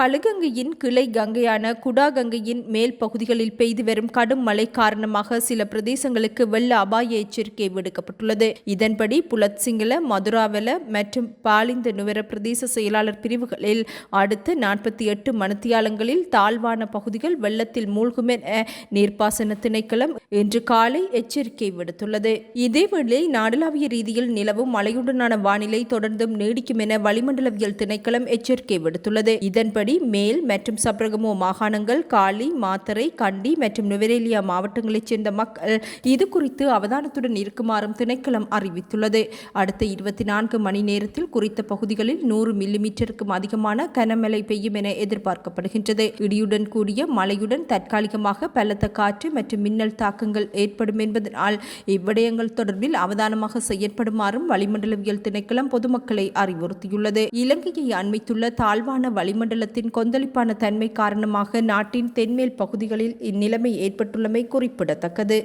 கழுகங்கையின் கிளை கங்கையான குடாகங்கையின் மேல் பகுதிகளில் பெய்து வரும் கடும் மழை காரணமாக சில பிரதேசங்களுக்கு வெள்ள அபாய எச்சரிக்கை விடுக்கப்பட்டுள்ளது. இதன்படி புலத்சிங்கள மதுராவல மற்றும் பாலிந்த நுவர பிரதேச செயலாளர் பிரிவுகளில் அடுத்த நாற்பத்தி எட்டு மணித்தியாலங்களில் தாழ்வான பகுதிகள் வெள்ளத்தில் மூழ்கும் என நீர்ப்பாசன திணைக்களம் இன்று காலை எச்சரிக்கை விடுத்துள்ளது. இதேவேளை நாடளாவிய ரீதியில் நிலவும் மழையுடனான வானிலை தொடர்ந்தும் நீடிக்கும் என வளிமண்டலவியல் திணைக்களம் எச்சரிக்கை விடுத்துள்ளது. இதன்படி மேல் மற்றும் சப்ரகமோ மாகாணங்கள் காலி மாத்தரை கண்டி மற்றும் நுவரேலியா மாவட்டங்களைச் சேர்ந்த மக்கள் இது குறித்து அவதானத்துடன் இருக்குமாறும் திணைக்களம் அறிவித்துள்ளது. அடுத்த இருபத்தி நான்கு மணி நேரத்தில் குறித்த பகுதிகளில் நூறு மில்லிமீட்டருக்கும் அதிகமான கனமழை பெய்யும் என எதிர்பார்க்கப்படுகின்றது. இடியுடன் கூடிய மழையுடன் தற்காலிகமாக பலத்த காற்று மற்றும் மின்னல் தாக்கங்கள் ஏற்படும் என்பதனால் இவ்விடயங்கள் தொடர்பில் அவதானமாக செயற்படுமாறும் வளிமண்டலவியல் திணைக்களம் பொதுமக்களை அறிவுறுத்தியுள்ளது. இலங்கையை அண்மித்துள்ள தாழ்வான வளிமண்டலத்தில் வளிமண்டலத்தின் கொந்தளிப்பான தன்மை காரணமாக நாட்டின் தென்மேல் பகுதிகளில் இந்நிலைமை ஏற்பட்டுள்ளமை குறிப்பிடத்தக்கது.